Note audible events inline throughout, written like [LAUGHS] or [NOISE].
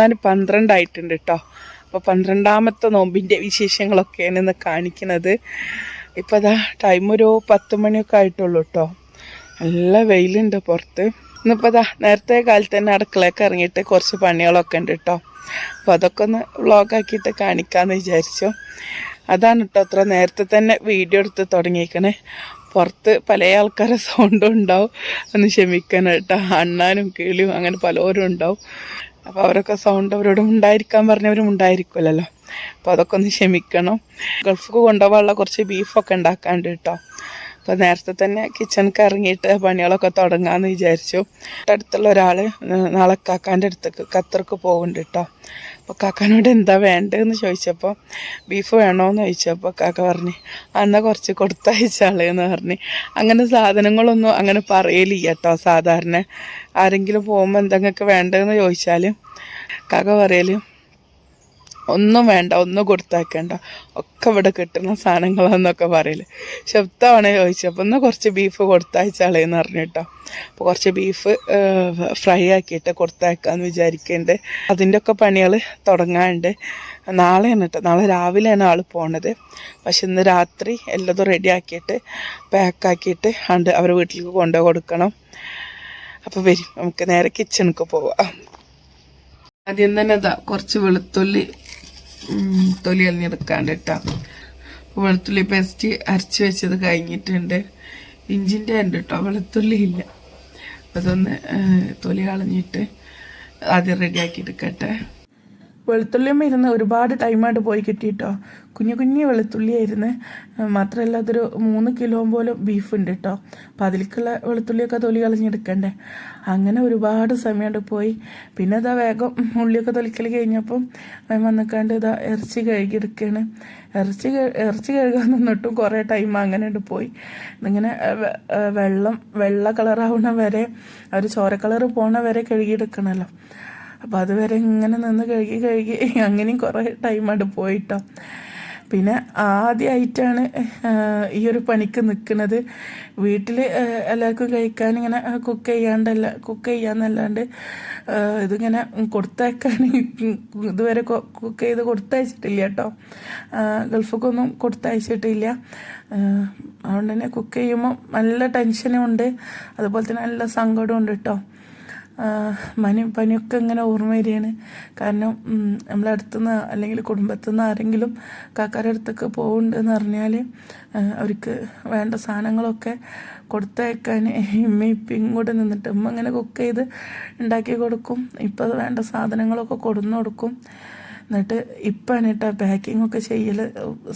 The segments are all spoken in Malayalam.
ഞാൻ പന്ത്രണ്ടായിട്ടുണ്ട് കേട്ടോ അപ്പോൾ പന്ത്രണ്ടാമത്തെ നോമ്പിന്റെ വിശേഷങ്ങളൊക്കെയാണ് ഇന്ന് കാണിക്കുന്നത്. ഇപ്പോൾ അതാ ടൈം ഒരു പത്ത് മണിയൊക്കെ ആയിട്ടുള്ളൂ കേട്ടോ നല്ല വെയിലുണ്ട് പുറത്ത്. ഇന്നിപ്പോൾ അതാ നേരത്തെ കാലത്ത് തന്നെ അടുക്കളയൊക്കെ ഇറങ്ങിയിട്ട് കുറച്ച് പണികളൊക്കെ ഉണ്ട് കേട്ടോ അപ്പോൾ അതൊക്കെ ഒന്ന് വ്ളോഗാക്കിയിട്ട് കാണിക്കാമെന്ന് വിചാരിച്ചു. അതാണ് കേട്ടോ അത്ര നേരത്തെ തന്നെ വീഡിയോ എടുത്ത് തുടങ്ങിയേക്കണേ. പുറത്ത് പല ആൾക്കാരെ സൗണ്ടും ഉണ്ടാവും. ഒന്ന് ക്ഷമിക്കണം കേട്ടോ അണ്ണാനും കിളിയും അങ്ങനെ പലരും ഉണ്ടാവും. അപ്പോൾ അവരൊക്കെ സൗണ്ട് അവരോട് ഉണ്ടായിരിക്കാൻ പറഞ്ഞവരും ഉണ്ടായിരിക്കുമല്ലോ. അപ്പോൾ അതൊക്കെ ഒന്ന് ക്ഷമിക്കണം. ഗൾഫിക്ക് കൊണ്ടുപോകാനുള്ള കുറച്ച് ബീഫൊക്കെ ഉണ്ടാക്കാണ്ട് കേട്ടോ അപ്പോൾ നേരത്തെ തന്നെ കിച്ചണിക്ക് ഇറങ്ങിയിട്ട് പണികളൊക്കെ തുടങ്ങാമെന്ന് വിചാരിച്ചു. അടുത്തുള്ള ഒരാൾ നാളെ കാക്കാന്റെ അടുത്തേക്ക് ഖത്തർക്ക് പോകുന്നുണ്ട് കേട്ടോ അപ്പോൾ കാക്കാനോട് എന്താ വേണ്ടതെന്ന് ചോദിച്ചപ്പോൾ ബീഫ് വേണോയെന്ന് ചോദിച്ചപ്പോൾ കാക്ക പറഞ്ഞ് എന്നാൽ കുറച്ച് കൊടുത്തയച്ചാളെന്ന് പറഞ്ഞ്. അങ്ങനെ സാധനങ്ങളൊന്നും അങ്ങനെ പറയലില്ല കേട്ടോ സാധാരണ. ആരെങ്കിലും പോകുമ്പോൾ എന്തെങ്കിലുമൊക്കെ വേണ്ടതെന്ന് ചോദിച്ചാൽ കാക്ക പറയൽ ഒന്നും വേണ്ട ഒന്നും കൊടുത്താക്കേണ്ട. ഒക്കെ ഇവിടെ കിട്ടുന്ന സാധനങ്ങളാന്നൊക്കെ പറയില്ല ശബ്ദമാണ് ചോദിച്ചപ്പോൾ ഒന്ന് കുറച്ച് ബീഫ് കൊടുത്തയച്ചാളേന്ന് പറഞ്ഞു കേട്ടോ. അപ്പോൾ കുറച്ച് ബീഫ് ഫ്രൈ ആക്കിയിട്ട് കൊടുത്തയക്കാമെന്ന് വിചാരിക്കുന്നുണ്ട് അതിന്റെ ഒക്കെ പണികൾ തുടങ്ങാണ്ട് നാളെയാണ് കേട്ടോ. നാളെ രാവിലെയാണ് ആൾ പോണത്. പക്ഷെ ഇന്ന് രാത്രി എല്ലാതും റെഡി ആക്കിയിട്ട് പാക്കാക്കിയിട്ട് ഉണ്ട് അവരുടെ വീട്ടിലേക്ക് കൊണ്ടുപോയി കൊടുക്കണം. അപ്പോൾ വരും. നമുക്ക് നേരെ കിച്ചണിക്ക് പോവാം. ആദ്യം തന്നെ കുറച്ച് വെളുത്തുള്ളി തൊലി അലിഞ്ഞെടുക്കാണ്ട് കേട്ടോ വെളുത്തുള്ളി പേസ്റ്റ് അരച്ച് വെച്ചത് കഴിഞ്ഞിട്ടുണ്ട്. ഇഞ്ചിന്റെ ഉണ്ട് കേട്ടോ വെളുത്തുള്ളി ഇല്ല. അതൊന്ന് തൊലി കളഞ്ഞിട്ട് ആദ്യം റെഡിയാക്കി എടുക്കട്ടെ. വെളുത്തുള്ളിയും ഇരുന്ന് ഒരുപാട് ടൈമായിട്ട് പോയി കിട്ടിയിട്ടോ. കുഞ്ഞു കുഞ്ഞു വെളുത്തുള്ളിയായിരുന്നു. മാത്രമല്ല അതൊരു മൂന്ന് കിലോ പോലും ബീഫ് ഉണ്ട് കേട്ടോ അപ്പം അതിലേക്കുള്ള വെളുത്തുള്ളിയൊക്കെ തൊലി കളഞ്ഞെടുക്കണ്ടേ. അങ്ങനെ ഒരുപാട് സമയമായിട്ട് പോയി. പിന്നെ ഇതാ വേഗം ഉള്ളിയൊക്കെ തൊലിക്കൽ കഴിഞ്ഞപ്പം വന്നിക്കാണ്ട് ഇതാ ഇറച്ചി കഴുകിയെടുക്കുകയാണ് ഇറച്ചി ഇറച്ചി കഴുകാൻ നിന്നിട്ടും കുറേ ടൈം അങ്ങനെ ഉണ്ട് പോയി ഏഹ്, വെള്ളം വെള്ള കളറാവണ വരെ ഒരു ചോര കളർ പോണ വരെ കഴുകിയെടുക്കണമല്ലോ അപ്പോൾ അതുവരെ ഇങ്ങനെ നിന്ന് കഴുകി കഴുകി അങ്ങനെയും കുറേ ടൈമായിട്ട് പോയിട്ടോ. പിന്നെ ആദ്യമായിട്ടാണ് ഈ ഒരു പണിക്ക് നിൽക്കുന്നത് വീട്ടിൽ എല്ലാവർക്കും കഴിക്കാൻ ഇങ്ങനെ കുക്ക് ചെയ്യാണ്ടല്ല കുക്ക് ചെയ്യാന്നല്ലാണ്ട് ഇതിങ്ങനെ കൊടുത്തയക്കാൻ [LAUGHS] ഇതുവരെ കുക്ക് ചെയ്ത് കൊടുത്തയച്ചിട്ടില്ല കേട്ടോ. ഗൾഫിക്കൊന്നും കൊടുത്തയച്ചിട്ടില്ല. അതുകൊണ്ട് തന്നെ കുക്ക് ചെയ്യുമ്പോൾ നല്ല ടെൻഷനും ഉണ്ട്. അതുപോലെ തന്നെ നല്ല സങ്കടവും ഉണ്ട് കേട്ടോ. മനി പനിയൊക്കെ ഇങ്ങനെ ഓർമ്മ വരികയാണ്. കാരണം നമ്മളടുത്തുനിന്ന് അല്ലെങ്കിൽ കുടുംബത്തു നിന്ന് ആരെങ്കിലും കാക്കാരുടെ അടുത്തൊക്കെ പോകുന്നുണ്ടെന്ന് പറഞ്ഞാൽ അവർക്ക് വേണ്ട സാധനങ്ങളൊക്കെ കൊടുത്തയക്കാൻ ഇമ്മ ഇപ്പം ഇങ്ങോട്ട് നിന്നിട്ട് ഉമ്മ ഇങ്ങനെ കുക്ക് ചെയ്ത് ഉണ്ടാക്കി കൊടുക്കും. ഇപ്പം വേണ്ട സാധനങ്ങളൊക്കെ കൊടുന്നു കൊടുക്കും. എന്നിട്ട് ഇപ്പോഴാണ് കേട്ടോ പാക്കിംഗ് ഒക്കെ ചെയ്യൽ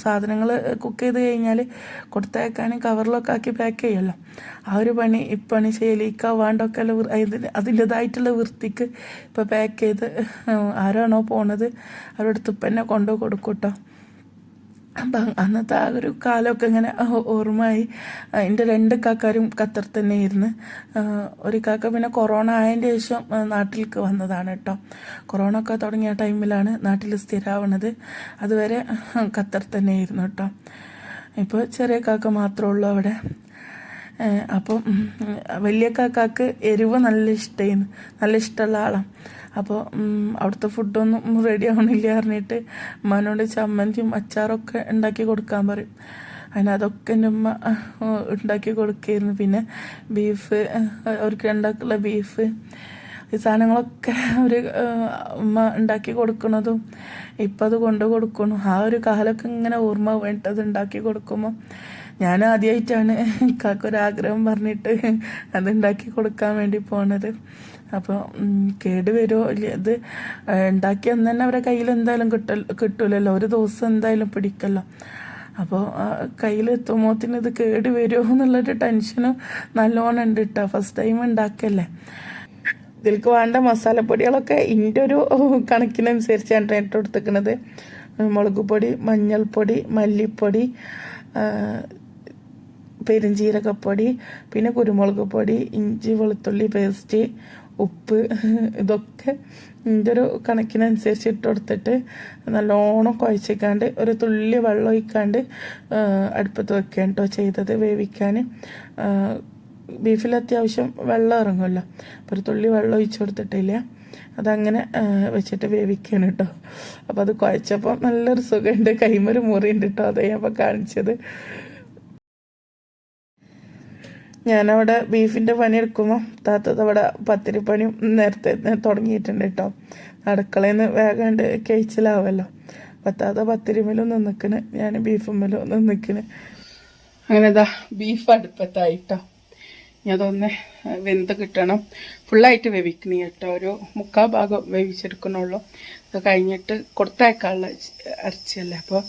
സാധനങ്ങൾ കുക്ക് ചെയ്ത് കഴിഞ്ഞാൽ കൊടുത്തയക്കാനും കവറിലൊക്കെ ആക്കി പാക്ക് ചെയ്യുമല്ലോ. ആ ഒരു പണി ഇപ്പണി ചെയ്യൽ ഈ കവാണ്ടൊക്കെ അതിന് അതിന്റെതായിട്ടുള്ള വൃത്തിക്ക് ഇപ്പോൾ പാക്ക് ചെയ്ത് ആരാണോ പോണത് അവരുടെ അടുത്ത് ഇപ്പം തന്നെ കൊണ്ടു കൊടുക്കും കേട്ടോ. അപ്പം അന്നത്തെ ആ ഒരു കാലമൊക്കെ ഇങ്ങനെ ഓർമ്മയായി. എന്റെ രണ്ട് കാക്കാരും ഖത്തർ തന്നെ ഇരുന്ന് ഒരു കാക്ക പിന്നെ കൊറോണ ആയതിന്റെ ശേഷം നാട്ടിലേക്ക് വന്നതാണ് കേട്ടോ. കൊറോണ ഒക്കെ തുടങ്ങിയ ടൈമിലാണ് നാട്ടിൽ സ്ഥിരമാവണത് അതുവരെ ഖത്തർ തന്നെ ഇരുന്നു കേട്ടോ. ഇപ്പോൾ ചെറിയ കാക്ക മാത്രമേ ഉള്ളൂ അവിടെ. അപ്പം വലിയ കാക്കാക്ക് എരിവ് നല്ല ഇഷ്ടമായിരുന്നു നല്ല ഇഷ്ടമുള്ള ആളാണ് അപ്പോൾ അവിടുത്തെ ഫുഡൊന്നും റെഡി ആവണില്ല പറഞ്ഞിട്ട് ഉമ്മാനോട് ചമ്മന്തിയും അച്ചാറൊക്കെ ഉണ്ടാക്കി കൊടുക്കാൻ പറയും. അങ്ങനെ അതൊക്കെ എന്റെ ഉമ്മ ഉണ്ടാക്കി കൊടുക്കുകയായിരുന്നു പിന്നെ ബീഫ് അവർക്ക് ഉണ്ടാക്കുള്ള ബീഫ് ഈ സാധനങ്ങളൊക്കെ അവർ ഉമ്മ ഉണ്ടാക്കി കൊടുക്കണതും ഇപ്പം അത് കൊണ്ടു കൊടുക്കണം. ആ ഒരു കാലൊക്കെ ഇങ്ങനെ ഓർമ്മ വേണ്ടത് ഉണ്ടാക്കി കൊടുക്കുമ്പോൾ ഞാൻ ആദ്യമായിട്ടാണ് കാക്കൊരാഗ്രഹം പറഞ്ഞിട്ട് അത് ഉണ്ടാക്കി കൊടുക്കാൻ വേണ്ടി പോണത്. അപ്പോൾ കേട് വരുമോ ഇത് ഉണ്ടാക്കി അന്ന് തന്നെ അവരെ കയ്യിൽ എന്തായാലും കിട്ടൽ കിട്ടൂലല്ലോ. ഒരു ദിവസം എന്തായാലും പിടിക്കല്ലോ. അപ്പോൾ കയ്യിൽ എത്തുമ്പോത്തിന് ഇത് കേട് വരുമോ എന്നുള്ളൊരു ടെൻഷനും നല്ലോണം ഉണ്ട് കേട്ടോ ഫസ്റ്റ് ടൈം ഉണ്ടാക്കല്ലേ. ഇതിൽക്ക് വേണ്ട മസാലപ്പൊടികളൊക്കെ എന്റെ ഒരു കണക്കിനനുസരിച്ചാണ് ഇട്ട് കൊടുത്തിരിക്കുന്നത് മുളക് പൊടി മഞ്ഞൾപ്പൊടി മല്ലിപ്പൊടി പെരുംജീരകപ്പൊടി പിന്നെ കുരുമുളക് പൊടി ഇഞ്ചി വെളുത്തുള്ളി പേസ്റ്റ് ഉപ്പ് [LAUGHS] ഇതൊക്കെ ഇതിന്റെ ഒരു കണക്കിനനുസരിച്ച് ഇട്ട് കൊടുത്തിട്ട് നല്ലോണം കുഴച്ചിക്കാണ്ട് ഒരു തുള്ളി വെള്ളം ഒഴിക്കാണ്ട് അടുപ്പത്ത് വെക്കുകയാണ് കേട്ടോ. ചെയ്തത് വേവിക്കാൻ. ബീഫിൽ അത്യാവശ്യം വെള്ളം ഇറങ്ങുമല്ലോ. അപ്പോൾ ഒരു തുള്ളി വെള്ളം ഒഴിച്ചു കൊടുത്തിട്ടില്ല. അതങ്ങനെ വെച്ചിട്ട് വേവിക്കുകയാണ് കേട്ടോ. അപ്പോൾ അത് കുഴച്ചപ്പോൾ നല്ലൊരു സുഖമുണ്ട്. കൈമൊരു മുറിയുണ്ട് കേട്ടോ. അതേ അപ്പോൾ കാണിച്ചത്. ഞാനവിടെ ബീഫിന്റെ പണി എടുക്കുമ്പോൾ താത്തത് അവിടെ പത്തിരിപ്പണിയും നേരത്തെ തുടങ്ങിയിട്ടുണ്ട് കേട്ടോ അടുക്കളയിൽ നിന്ന് വേഗാണ്ട് കഴിച്ചിലാവുമല്ലോ അപ്പം താത്ത പത്തിരിമേലും നിന്നിക്കണ് ഞാൻ ബീഫുമ്മലും നിന്നിക്കണ്. അങ്ങനെ ഇതാ ബീഫ് അടുപ്പത്തായിട്ടോ ഞാൻ അതൊന്ന് വെന്ത് കിട്ടണം. ഫുള്ളായിട്ട് വേവിക്കണി കേട്ടോ ഒരു മുക്കാൽ ഭാഗം വേവിച്ചെടുക്കണുള്ളൂ. അത് കഴിഞ്ഞിട്ട് കൊടുത്തയക്കാനുള്ള ഇറച്ചിയല്ലേ അപ്പോൾ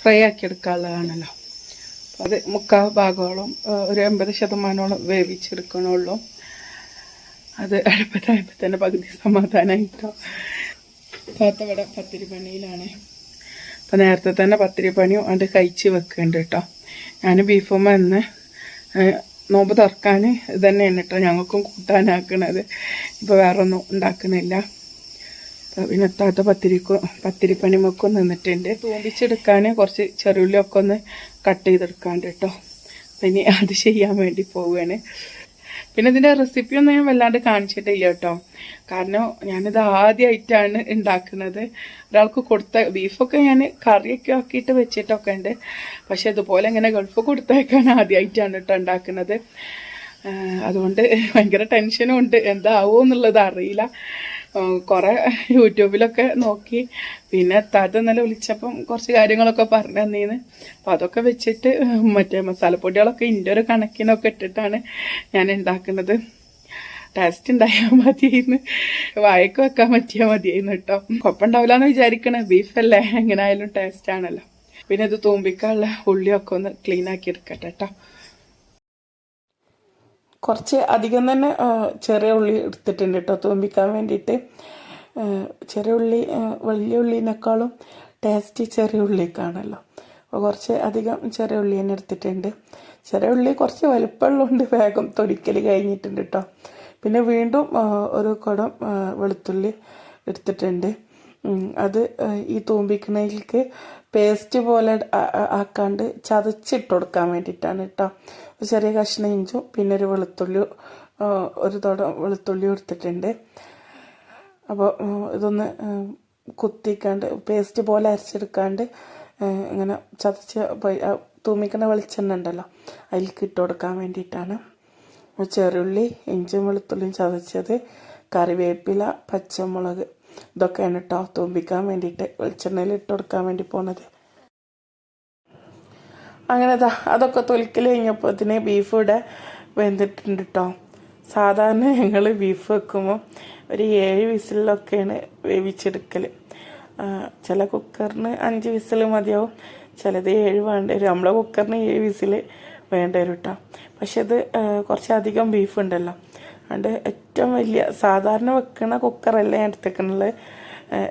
ഫ്രൈ ആക്കി എടുക്കാനുള്ളതാണല്ലോ. അത് മുക്കാൽ ഭാഗമോളം ഒരു എൺപത് ശതമാനോളം വേവിച്ചെടുക്കണുള്ളൂ. അത് അടുപ്പത്തായപ്പോൾ തന്നെ പകുതി സമാധാനമായിട്ടോ താത്ത പത്തിരി പണിയിലാണ് അപ്പോൾ നേരത്തെ തന്നെ പത്തിരി പണിയും അത് കഴിച്ച് വെക്കുന്നുണ്ട് കേട്ടോ ഞാൻ ബീഫുമ്മ ഇന്ന് നോമ്പ് തുറക്കാൻ ഇത് തന്നെയാണ് കേട്ടോ ഞങ്ങൾക്കും കൂട്ടാനാക്കണത്. ഇപ്പോൾ വേറൊന്നും ഉണ്ടാക്കുന്നില്ല പിന്നെ താത്ത പത്തിരിക്കും പത്തിരിപ്പണിമൊക്കെ നിന്നിട്ടുണ്ട്. തൂമ്പിച്ചെടുക്കാൻ കുറച്ച് ചെറുള്ളിയൊക്കെ ഒന്ന് കട്ട് ചെയ്തെടുക്കാണ്ട് കേട്ടോ പിന്നെ അത് ചെയ്യാൻ വേണ്ടി പോവുകയാണ് പിന്നെ ഇതിന്റെ റെസിപ്പി ഒന്നും ഞാൻ വല്ലാണ്ട് കാണിച്ചിട്ടില്ല കേട്ടോ കാരണം ഞാനിത് ആദ്യമായിട്ടാണ് ഉണ്ടാക്കുന്നത് ഒരാൾക്ക് കൊടുത്ത ബീഫൊക്കെ ഞാൻ കറിയൊക്കെ ആക്കിയിട്ട് വെച്ചിട്ടൊക്കെ ഉണ്ട് പക്ഷെ അതുപോലെ ഇങ്ങനെ ഗൾഫ് കൊടുത്തേക്കാൻ ആദ്യമായിട്ടാണ് കേട്ടോ ഉണ്ടാക്കുന്നത് അതുകൊണ്ട് ഭയങ്കര ടെൻഷനും ഉണ്ട്. എന്താവോ എന്നുള്ളത് അറിയില്ല. കുറേ യൂട്യൂബിലൊക്കെ നോക്കി. പിന്നെ താത്ത ഇന്നലെ വിളിച്ചപ്പം കുറച്ച് കാര്യങ്ങളൊക്കെ പറഞ്ഞു തന്നീന്ന്. അപ്പം അതൊക്കെ വെച്ചിട്ട് മറ്റേ മസാലപ്പൊടികളൊക്കെ ഇന്റെ ഒരു കണക്കിനൊക്കെ ഇട്ടിട്ടാണ് ഞാൻ ഉണ്ടാക്കുന്നത് ടേസ്റ്റ് ഉണ്ടായാൽ മതിയെന്ന് വായക്ക് വെക്കാൻ പറ്റിയാൽ മതിയെന്ന് കേട്ടോ കുഴപ്പമുണ്ടാവില്ല എന്ന് വിചാരിക്കണേ ബീഫല്ലേ എങ്ങനെയായാലും ടേസ്റ്റ് ആണല്ലോ. പിന്നെ ഇത് തൂമ്പിക്കാനുള്ള ഉള്ളിയൊക്കെ ഒന്ന് ക്ലീൻ ആക്കി എടുക്കട്ടെ കേട്ടോ കുറച്ച് അധികം തന്നെ ചെറിയ ഉള്ളി എടുത്തിട്ടുണ്ട് കേട്ടോ തൂമ്പിക്കാൻ വേണ്ടിയിട്ട്. ചെറിയ ഉള്ളി വലിയ ഉള്ളിനേക്കാളും ടേസ്റ്റ് ചെറിയ ഉള്ളിക്കാണല്ലോ. അപ്പോൾ കുറച്ച് അധികം ചെറിയ ഉള്ളി തന്നെ എടുത്തിട്ടുണ്ട്. ചെറിയ ഉള്ളി കുറച്ച് വലുപ്പമുള്ളതുകൊണ്ട് വേഗം തൊടിക്കൽ കഴിഞ്ഞിട്ടുണ്ട് കേട്ടോ പിന്നെ വീണ്ടും ഒരു കുടം വെളുത്തുള്ളി എടുത്തിട്ടുണ്ട്. അത് ഈ തൂമ്പിക്കണയിലേക്ക് പേസ്റ്റ് പോലെ ആക്കാണ്ട് ചതച്ചിട്ട് കൊടുക്കാൻ വേണ്ടിയിട്ടാണ് കേട്ടോ ചെറിയ കഷ്ണം ഇഞ്ചും പിന്നെ ഒരു വെളുത്തുള്ളി ഒരു തോട വെളുത്തുള്ളി എടുത്തിട്ടുണ്ട് അപ്പോൾ ഇതൊന്ന് കുത്തിക്കാണ്ട് പേസ്റ്റ് പോലെ അരച്ചെടുക്കാണ്ട് ഇങ്ങനെ ചതച്ച് തൂമിക്കണ വെളിച്ചെണ്ണ ഉണ്ടല്ലോ അതിലേക്ക് ഇട്ട് കൊടുക്കാൻ വേണ്ടിയിട്ടാണ്. ചെറുള്ളി ഇഞ്ചും വെളുത്തുള്ളിയും ചതച്ചത് കറിവേപ്പില പച്ചമുളക് ഇതൊക്കെയാണ് കേട്ടോ തൂമ്പിക്കാൻ വേണ്ടിയിട്ട് വെളിച്ചെണ്ണയിൽ ഇട്ട് കൊടുക്കാൻ വേണ്ടി പോണത്. അങ്ങനെ അതൊക്കെ തൊലിക്കൽ കഴിഞ്ഞപ്പോൾ ഇതിന് ബീഫ് ഇവിടെ വെന്തിട്ടുണ്ട് കേട്ടോ സാധാരണ ഞങ്ങൾ ബീഫ് വെക്കുമ്പോൾ ഒരു ഏഴ് വിസിലൊക്കെയാണ് വേവിച്ചെടുക്കൽ ചില കുക്കറിന് അഞ്ച് വിസിൽ മതിയാവും ചിലത് ഏഴ് വേണ്ട വരും. നമ്മളെ കുക്കറിന് ഏഴ് വിസിൽ വേണ്ട വരും കേട്ടോ പക്ഷെ അത് കുറച്ചധികം ബീഫ് ഉണ്ടല്ലോ. അതുകൊണ്ട് ഏറ്റവും വലിയ സാധാരണ വെക്കുന്ന കുക്കറല്ല ഞാൻ എടുത്തേക്കുന്നത്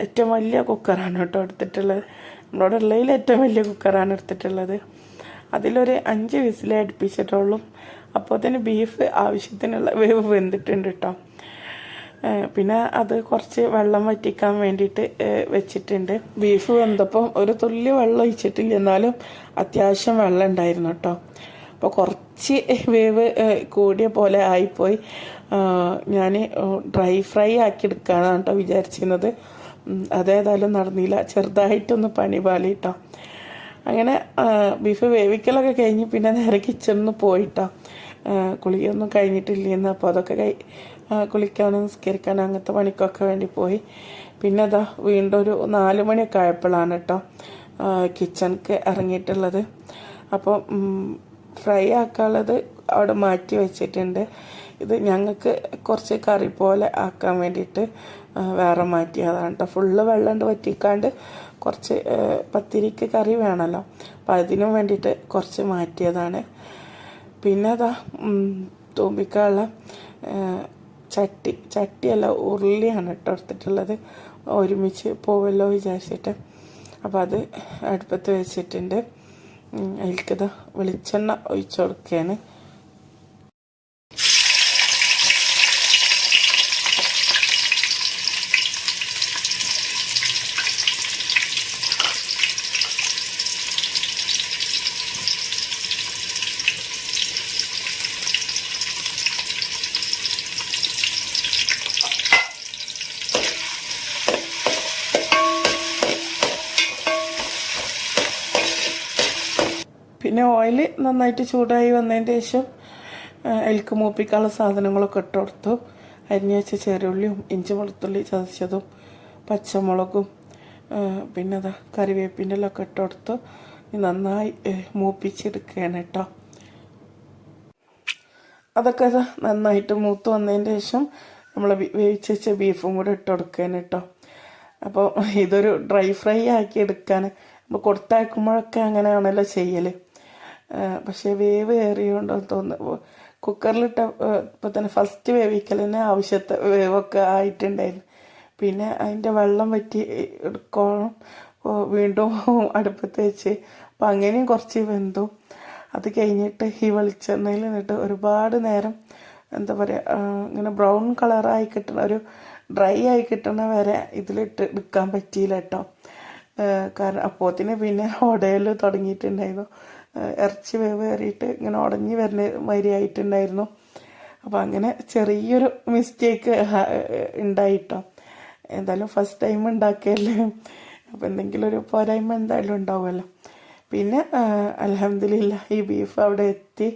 ഏറ്റവും വലിയ കുക്കറാണ് കേട്ടോ എടുത്തിട്ടുള്ളത്. നമ്മളോട് ഉള്ളതിൽ ഏറ്റവും വലിയ കുക്കറാണ് എടുത്തിട്ടുള്ളത്. അതിലൊരു അഞ്ച് വിസിലേ അടുപ്പിച്ചിട്ടുള്ളൂ. അപ്പോൾ തന്നെ ബീഫ് ആവശ്യത്തിനുള്ള വേവ് വെന്തിട്ടുണ്ട് കേട്ടോ പിന്നെ അത് കുറച്ച് വെള്ളം വറ്റിക്കാൻ വേണ്ടിയിട്ട് വെച്ചിട്ടുണ്ട്. ബീഫ് വെന്തപ്പം ഒരു തുള്ളി വെള്ളം ഒഴിച്ചിട്ടില്ല. എന്നാലും അത്യാവശ്യം വെള്ളം ഉണ്ടായിരുന്നു കേട്ടോ അപ്പോൾ കുറച്ച് വേവ് കൂടിയ പോലെ ആയിപ്പോയി. ഞാൻ ഡ്രൈ ഫ്രൈ ആക്കി എടുക്കാനാണ് കേട്ടോ വിചാരിച്ചിരുന്നത്. അതേതായാലും നടന്നില്ല. ചെറുതായിട്ടൊന്ന് പണി പാലിട്ടോ അങ്ങനെ ബീഫ് വേവിക്കലൊക്കെ കഴിഞ്ഞ് പിന്നെ നേരെ കിച്ചണിൽ പോയിട്ടോ. കുളിയൊന്നും കഴിഞ്ഞിട്ടില്ലെന്ന്. അപ്പോൾ അതൊക്കെ കൈ കുളിക്കാനും നിസ്കരിക്കാനും അങ്ങനത്തെ പണിക്കൊക്കെ വേണ്ടി പോയി. പിന്നെ അതാ വീണ്ടും ഒരു നാല് മണിയൊക്കെ ആയപ്പോഴാണ് കേട്ടോ കിച്ചണിക്ക് ഇറങ്ങിയിട്ടുള്ളത്. അപ്പോൾ ഫ്രൈ ആക്കാനുള്ളത് അവിടെ മാറ്റി വെച്ചിട്ടുണ്ട്. ഇത് ഞങ്ങൾക്ക് കുറച്ച് കറി പോലെ ആക്കാൻ വേണ്ടിയിട്ട് വേറെ മാറ്റിയതാണ് കേട്ടോ ഫുള്ള് വെള്ളം കൊണ്ട് വറ്റിക്കാണ്ട് കുറച്ച് പത്തിരിക്ക് കറി വേണമല്ലോ അപ്പം അതിനും വേണ്ടിയിട്ട് കുറച്ച് മാറ്റിയതാണ്. പിന്നെ അതാ തൂമ്പിക്കാനുള്ള ചട്ടി ചട്ടിയല്ല ഉരുളിയാണ് കേട്ടോ എടുത്തിട്ടുള്ളത്. ഒരുമിച്ച് പോവല്ലോ വിചാരിച്ചിട്ട്. അപ്പോൾ അത് അടുപ്പത്ത് വെച്ചിട്ടുണ്ട്. ഉം, അതിലേക്കിതാ വെളിച്ചെണ്ണ ഒഴിച്ചു കൊടുക്കുകയാണ് പിന്നെ ഓയിൽ നന്നായിട്ട് ചൂടായി വന്നതിന്റെ ശേഷം എൽക്ക് മൂപ്പിക്കാനുള്ള സാധനങ്ങളൊക്കെ ഇട്ട് കൊടുത്തു. അരിഞ്ഞു വെച്ച ചെറുള്ളിയും ഇഞ്ചി വെളുത്തുള്ളി ചതച്ചതും പച്ചമുളകും പിന്നെ അതാ കറിവേപ്പിന്റെ എല്ലാം ഇട്ട് കൊടുത്ത്. നന്നായി മൂപ്പിച്ചെടുക്കുകയാണ് കേട്ടോ. അതൊക്കെ നന്നായിട്ട് മൂത്ത് വന്നതിന്റെ ശേഷം നമ്മൾ വേവിച്ച് വെച്ച ബീഫും കൂടെ ഇട്ട് കൊടുക്കാൻ കേട്ടോ. അപ്പോൾ ഇതൊരു ഡ്രൈ ഫ്രൈ ആക്കി എടുക്കാൻ നമ്മൾ കൊടുത്തയക്കുമ്പോഴൊക്കെ അങ്ങനെയാണല്ലോ ചെയ്യൽ പക്ഷേ വേവ് ഏറിയോണ്ടോ തോന്നുന്നു കുക്കറിലിട്ട ഇപ്പോൾ തന്നെ ഫസ്റ്റ് വേവിക്കലിന് ആവശ്യത്തെ വേവൊക്കെ ആയിട്ടുണ്ടായിരുന്നു. പിന്നെ അതിന്റെ വെള്ളം വറ്റി എടുക്കോളം വീണ്ടും അടുപ്പത്ത് വെച്ച്. അപ്പം അങ്ങനെയും കുറച്ച് വെന്തു. അത് കഴിഞ്ഞിട്ട് ഈ വെളിച്ചെണ്ണയിൽ നിന്നിട്ട് ഒരുപാട് നേരം എന്താ പറയുക ഇങ്ങനെ ബ്രൗൺ കളറായി കിട്ടണ ഒരു ഡ്രൈ ആയി കിട്ടണ വരെ ഇതിലിട്ട് എടുക്കാൻ പറ്റിയില്ല കേട്ടോ. കാരണം അപ്പോത്തിന് പിന്നെ ഉടയൽ തുടങ്ങിയിട്ടുണ്ടായിരുന്നു. ഇറച്ചി വേവ് കയറിയിട്ട് ഇങ്ങനെ ഉടഞ്ഞു വരുന്ന മാതിരി ആയിട്ടുണ്ടായിരുന്നു. അപ്പോൾ അങ്ങനെ ചെറിയൊരു മിസ്റ്റേക്ക് ഉണ്ടായിട്ടോ. എന്തായാലും ഫസ്റ്റ് ടൈം ഉണ്ടാക്കിയല്ലേ. അപ്പോൾ എന്തെങ്കിലും ഒരു പോരായ്മ എന്തായാലും ഉണ്ടാവുമല്ലോ. പിന്നെ അലഹമില്ല ഈ ബീഫ് അവിടെ എത്തി.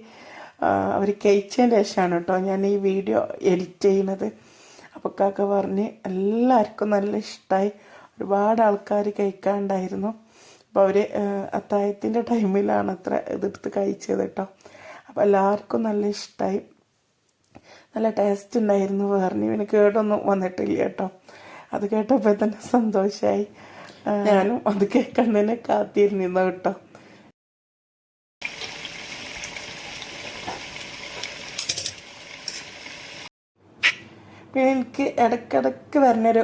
അവർ കഴിച്ചതിന് ശേഷമാണ് കേട്ടോ ഞാൻ ഈ വീഡിയോ എഡിറ്റ് ചെയ്യുന്നത്. അപ്പോൾ കാക്ക പറഞ്ഞ് എല്ലാവർക്കും നല്ല ഇഷ്ടമായി ഒരുപാട് ആൾക്കാർ കഴിക്കാണ്ടായിരുന്നു. അപ്പോൾ അവർ അത്തായത്തിന്റെ ടൈമിലാണ് അത്ര ഇതെടുത്ത് കഴിച്ചത് കേട്ടോ അപ്പോൾ എല്ലാവർക്കും നല്ല ഇഷ്ടമായി നല്ല ടേസ്റ്റ് ഉണ്ടായിരുന്നു. പറഞ്ഞു ഇവന് കേടൊന്നും വന്നിട്ടില്ല കേട്ടോ അത് കേട്ടപ്പോൾ തന്നെ സന്തോഷമായി ഞാനും അത് കേൾക്കാൻ തന്നെ കാത്തിരുന്നിരുന്നു കേട്ടോ പിന്നെ എനിക്ക് ഇടയ്ക്കിടയ്ക്ക് വരുന്നൊരു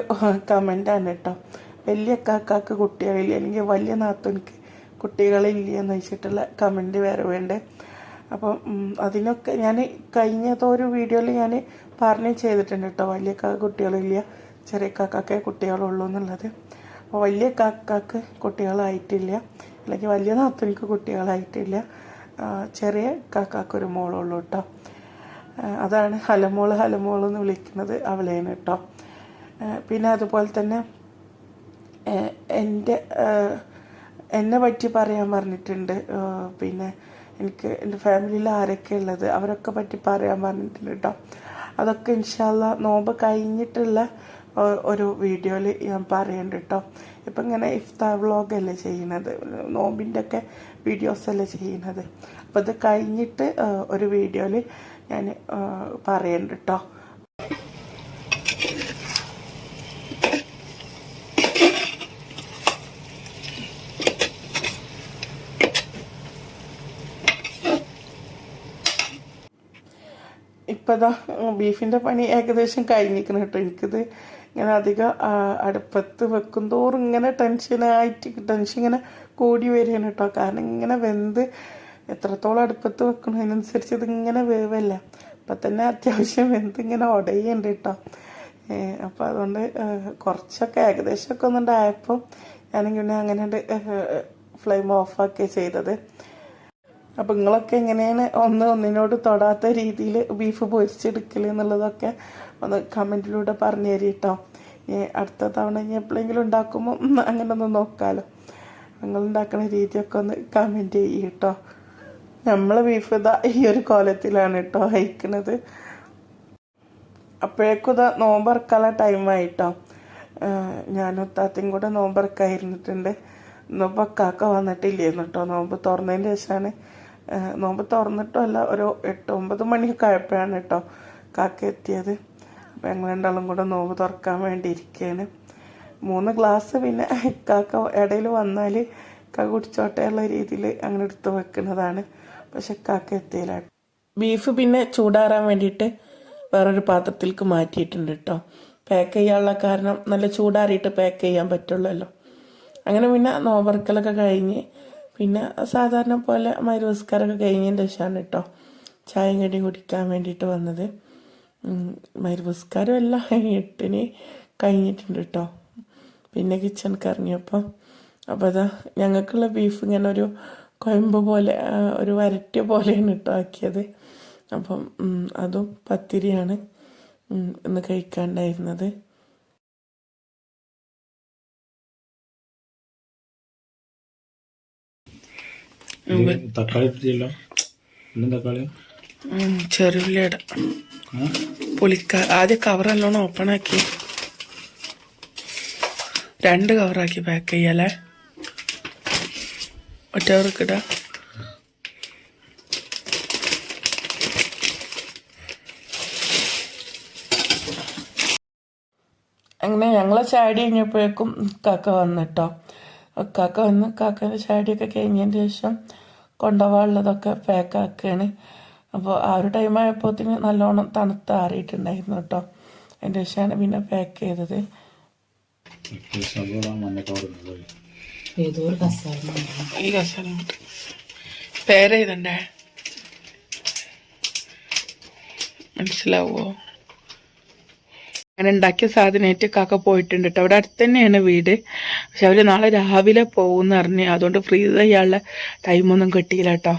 കമന്റാണ് കേട്ടോ വലിയ കാക്കാക്ക് കുട്ടികളില്ല. അല്ലെങ്കിൽ വലിയ നാത്തുനിക്ക് കുട്ടികളില്ല എന്ന് വെച്ചിട്ടുള്ള കമന്റ് വേറെ വേണ്ടേ? അപ്പം അതിനൊക്കെ ഞാൻ കഴിഞ്ഞതൊരു വീഡിയോയിൽ ഞാൻ പറഞ്ഞു ചെയ്തിട്ടുണ്ട് കേട്ടോ വലിയ കാക്ക കുട്ടികളില്ല ചെറിയ കാക്കാക്കേ കുട്ടികളുള്ളൂ എന്നുള്ളത്. അപ്പോൾ വലിയ കാക്കാക്ക് കുട്ടികളായിട്ടില്ല അല്ലെങ്കിൽ വലിയ നാത്തുനിക്ക് കുട്ടികളായിട്ടില്ല. ചെറിയ കാക്കാക്കൊരു മോളുള്ളൂ കേട്ടോ അതാണ് ഹലമോൾ ഹലമോൾ എന്ന് വിളിക്കുന്നത് അവളേന് കേട്ടോ പിന്നെ അതുപോലെ തന്നെ എന്റെ എന്നെ പറ്റി പറയാൻ പറഞ്ഞിട്ടുണ്ട്. പിന്നെ എനിക്ക് എന്റെ ഫാമിലിയിൽ ആരൊക്കെ ഉള്ളത് അവരൊക്കെ പറ്റി പറയാൻ പറഞ്ഞിട്ടുണ്ട് കേട്ടോ. അതൊക്കെ ഇൻഷാല്ല നോമ്പ് കഴിഞ്ഞിട്ടുള്ള ഒരു വീഡിയോയിൽ ഞാൻ പറയുന്നുണ്ട് കേട്ടോ. ഇപ്പം ഇങ്ങനെ ഇഫ്താർ വ്ളോഗല്ലേ ചെയ്യുന്നത് നോമ്പിന്റെ ഒക്കെ വീഡിയോസ് അല്ലേ ചെയ്യുന്നത് അപ്പോൾ ഇത് കഴിഞ്ഞിട്ട് ഒരു വീഡിയോയിൽ ഞാൻ പറയുന്നുണ്ട് കേട്ടോ. ഇപ്പതാ ബീഫിന്റെ പണി ഏകദേശം കഴിഞ്ഞിരിക്കണം കേട്ടോ. എനിക്കിത് ഇങ്ങനെ അധികം അടുപ്പത്ത് വെക്കും തോറും ഇങ്ങനെ ടെൻഷനായിട്ട് ടെൻഷൻ ഇങ്ങനെ കൂടി വരികയാണ് കേട്ടോ. കാരണം ഇങ്ങനെ വെന്ത് എത്രത്തോളം അടുപ്പത്ത് വെക്കണം അതിനനുസരിച്ച് ഇതിങ്ങനെ വേവല്ല. അപ്പം തന്നെ അത്യാവശ്യം വെന്ത് ഇങ്ങനെ ഉടയുണ്ട് കേട്ടോ. അപ്പോൾ അതുകൊണ്ട് കുറച്ചൊക്കെ ഏകദേശമൊക്കെ ഒന്നുണ്ടായപ്പോൾ ഞാനിങ്ങനെ അങ്ങനെ ഫ്ലെയിം ഓഫാക്കി ചെയ്തത്. അപ്പം നിങ്ങളൊക്കെ എങ്ങനെയാണ് ഒന്ന് ഒന്നിനോട് തൊടാത്ത രീതിയിൽ ബീഫ് പൊരിച്ചെടുക്കൽ എന്നുള്ളതൊക്കെ ഒന്ന് കമന്റിലൂടെ പറഞ്ഞു തരി കേട്ടോ അടുത്ത തവണ ഇനി എപ്പോഴെങ്കിലും ഉണ്ടാക്കുമ്പോൾ അങ്ങനെ ഒന്ന് നോക്കാമല്ലോ നിങ്ങൾ ഉണ്ടാക്കുന്ന രീതിയൊക്കെ ഒന്ന് കമന്റ് ചെയ്യും കേട്ടോ നമ്മളെ ബീഫ് ഇതാ ഈ ഒരു കോലത്തിലാണ് കേട്ടോ അയക്കണത് അപ്പോഴേക്കും ഇതാ നോമ്പറക്കാനുള്ള ടൈമായിട്ടോ ഞാനും താത്തയും കൂടെ നോമ്പറക്കായിരുന്നിട്ടുണ്ട്. ഇന്നിപ്പോൾ കാക്ക വന്നിട്ടില്ലായിരുന്നു കേട്ടോ നോമ്പ് തുറന്നതിന്റെ ശേഷമാണ് നോമ്പ് തുറന്നിട്ടുമല്ല ഒരു എട്ട് ഒമ്പത് മണിയൊക്കെ ആയപ്പോഴാണ് കേട്ടോ കാക്ക എത്തിയത് അപ്പം ഞങ്ങൾ രണ്ടാളും കൂടെ നോമ്പ് തുറക്കാൻ വേണ്ടി ഇരിക്കുകയാണ് മൂന്ന് ഗ്ലാസ് പിന്നെ കാക്ക ഇടയിൽ വന്നാൽ കാക്ക കുടിച്ചോട്ടെ ഉള്ള രീതിയിൽ അങ്ങനെ എടുത്ത് വെക്കുന്നതാണ്. പക്ഷെ കാക്ക എത്തിയില്ല. ബീഫ് പിന്നെ ചൂടാറാൻ വേണ്ടിയിട്ട് വേറൊരു പാത്രത്തിലേക്ക് മാറ്റിയിട്ടുണ്ട് കേട്ടോ പാക്ക് ചെയ്യാനുള്ള കാരണം നല്ല ചൂടാറിയിട്ട് പാക്ക് ചെയ്യാൻ പറ്റുള്ളല്ലോ. അങ്ങനെ പിന്നെ നോവർക്കലൊക്കെ കഴിഞ്ഞ് പിന്നെ സാധാരണ പോലെ മരുവസ്കാരമൊക്കെ കഴിഞ്ഞതിന്റെ ശേഷമാണ് കേട്ടോ ചായയും കടിയും കുടിക്കാൻ വേണ്ടിയിട്ട് വന്നത്. മരുവസ്കാരം എല്ലാം എട്ടിന് കഴിഞ്ഞിട്ടുണ്ട് കേട്ടോ. പിന്നെ കിച്ചണിക്ക് കറങ്ങിയപ്പം അപ്പോൾ അതാ ഞങ്ങൾക്കുള്ള ബീഫ് ഇങ്ങനെ ഒരു കൊയമ്പ് പോലെ ഒരു വരട്ടിയ പോലെയാണ് കേട്ടോ ആക്കിയത്. അപ്പം അതും പത്തിരിയാണ് ഇന്ന് കഴിക്കാണ്ടായിരുന്നത്. തക്കാളി ഇട്ടില്ലല്ലോ ഇന്നും തക്കാളി? ചെറുള്ളിയുടെ പുളിക്ക ആദ്യം കവർ നല്ലോണം ഓപ്പൺ ആക്കി. രണ്ട് കവറാക്കി പാക്ക് ചെയ്യല്ലേ? ഒറ്റ കവർക്ക് ഇടാം. അങ്ങനെ ഞങ്ങളെ ചാടി കഴിഞ്ഞപ്പോഴേക്കും കാക്ക വന്നിട്ടോ. കാക്ക വന്ന് കാക്കന്റെ ചാടിയൊക്കെ കഴിഞ്ഞതിന് ശേഷം കൊണ്ടുപോകാനുള്ളതൊക്കെ പാക്കാക്കുകയാണ് അപ്പോൾ ആ ഒരു ടൈം ആയപ്പോഴത്തേന് നല്ലോണം തണുത്ത് ആറിയിട്ടുണ്ടായിരുന്നു കേട്ടോ അതിന്റെ ശേഷമാണ് പിന്നെ പാക്ക് ചെയ്തത്. ഈ കസാല ഈ കസാല പേര് ചെയ്തണ്ടേ? മനസ്സിലാവോ? അങ്ങനെ ഉണ്ടാക്കിയ സാധനമായിട്ട് കാക്ക പോയിട്ടുണ്ട് കേട്ടോ അവിടെ അടുത്ത് തന്നെയാണ് വീട്. പക്ഷെ അവർ നാളെ രാവിലെ പോകുമെന്ന് അറിഞ്ഞ് അതുകൊണ്ട് ഫ്രീസ് ചെയ്യാനുള്ള ടൈമൊന്നും കിട്ടിയില്ല കേട്ടോ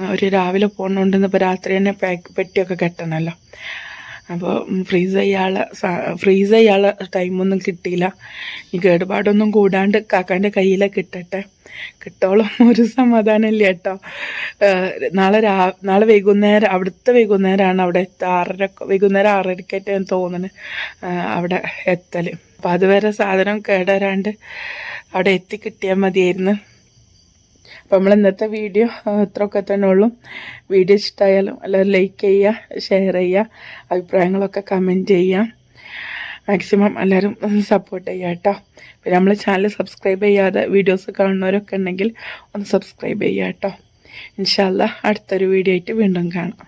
അവർ രാവിലെ പോകണോണ്ട് ഇപ്പോൾ രാത്രി തന്നെ പാക്ക് പെട്ടിയൊക്കെ കെട്ടണമല്ലോ അപ്പോൾ ഫ്രീസ് ചെയ്യാനുള്ള ഫ്രീസ് ചെയ്യാനുള്ള ടൈമൊന്നും കിട്ടിയില്ല. ഈ കേടുപാടൊന്നും കൂടാണ്ട് കാക്കാന്റെ കയ്യിലെ കിട്ടട്ടെ. കിട്ടോളം [LAUGHS] ഒരു സമാധാനമില്ല കേട്ടോ നാളെ രാ നാളെ വൈകുന്നേരം അവിടുത്തെ വൈകുന്നേരമാണ് അവിടെ ആറര വൈകുന്നേരം ആറരക്കായിട്ട് ഞാൻ തോന്നുന്നു അവിടെ എത്തൽ അപ്പോൾ അതുവരെ സാധനം കേടരാണ്ട് അവിടെ എത്തിക്കിട്ടിയാൽ മതിയായിരുന്നു. അപ്പം നമ്മൾ ഇന്നത്തെ വീഡിയോ ഇത്രയൊക്കെ തന്നെ ഉള്ളൂ. വീഡിയോ ഇഷ്ടമായാലും എല്ലാവരും ലൈക്ക് ചെയ്യുക ഷെയർ ചെയ്യുക അഭിപ്രായങ്ങളൊക്കെ കമന്റ് ചെയ്യുക മാക്സിമം എല്ലാവരും സപ്പോർട്ട് ചെയ്യുക കേട്ടോ പിന്നെ നമ്മൾ ചാനൽ സബ്സ്ക്രൈബ് ചെയ്യാതെ വീഡിയോസ് കാണുന്നവരൊക്കെ ഉണ്ടെങ്കിൽ ഒന്ന് സബ്സ്ക്രൈബ് ചെയ്യുക കേട്ടോ ഇൻഷാല്ല അടുത്തൊരു വീഡിയോ ആയിട്ട് വീണ്ടും കാണാം.